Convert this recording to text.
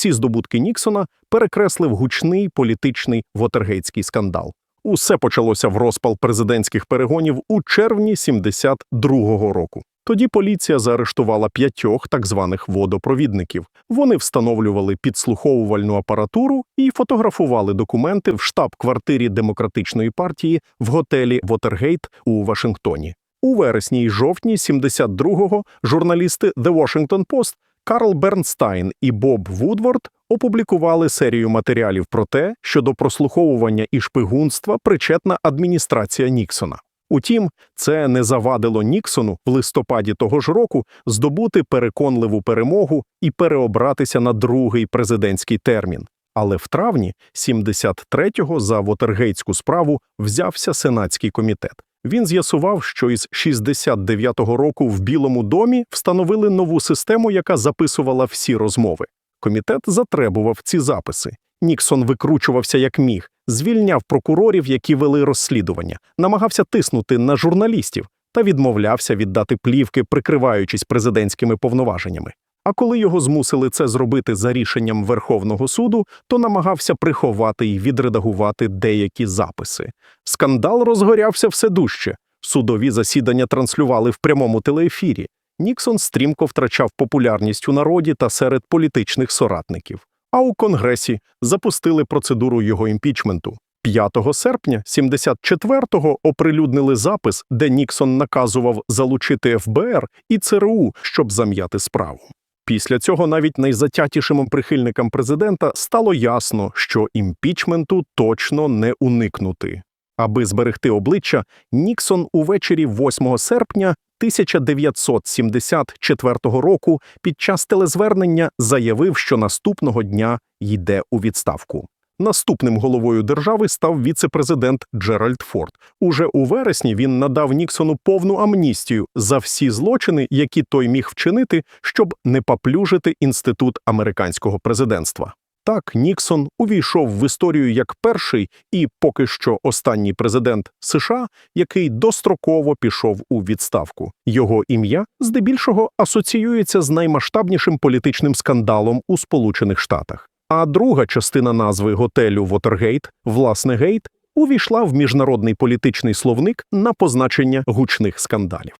всі здобутки Ніксона перекреслив гучний політичний вотергейтський скандал. Усе почалося в розпал президентських перегонів у червні 72-го року. Тоді поліція заарештувала п'ятьох так званих водопровідників. Вони встановлювали підслуховувальну апаратуру і фотографували документи в штаб-квартирі демократичної партії в готелі Вотергейт у Вашингтоні. У вересні і жовтні 72-го журналісти The Washington Post Карл Бернстайн і Боб Вудворд опублікували серію матеріалів про те, що до прослуховування і шпигунства причетна адміністрація Ніксона. Утім, це не завадило Ніксону в листопаді того ж року здобути переконливу перемогу і переобратися на другий президентський термін. Але в травні 73-го за Вотергейтську справу взявся сенатський комітет. Він з'ясував, що із 69-го року в Білому домі встановили нову систему, яка записувала всі розмови. Комітет затребував ці записи. Ніксон викручувався як міг, звільняв прокурорів, які вели розслідування, намагався тиснути на журналістів та відмовлявся віддати плівки, прикриваючись президентськими повноваженнями. А коли його змусили це зробити за рішенням Верховного суду, то намагався приховати і відредагувати деякі записи. Скандал розгорявся все дужче. Судові засідання транслювали в прямому телеефірі. Ніксон стрімко втрачав популярність у народі та серед політичних соратників. А у Конгресі запустили процедуру його імпічменту. 5 серпня 74-го оприлюднили запис, де Ніксон наказував залучити ФБР і ЦРУ, щоб зам'яти справу. Після цього навіть найзатятішим прихильникам президента стало ясно, що імпічменту точно не уникнути. Аби зберегти обличчя, Ніксон увечері 8 серпня 1974 року під час телезвернення заявив, що наступного дня йде у відставку. Наступним головою держави став віце-президент Джеральд Форд. Уже у вересні він надав Ніксону повну амністію за всі злочини, які той міг вчинити, щоб не поплюжити інститут американського президентства. Так, Ніксон увійшов в історію як перший і поки що останній президент США, який достроково пішов у відставку. Його ім'я здебільшого асоціюється з наймасштабнішим політичним скандалом у Сполучених Штатах. А друга частина назви готелю Вотергейт, власне гейт, увійшла в міжнародний політичний словник на позначення гучних скандалів.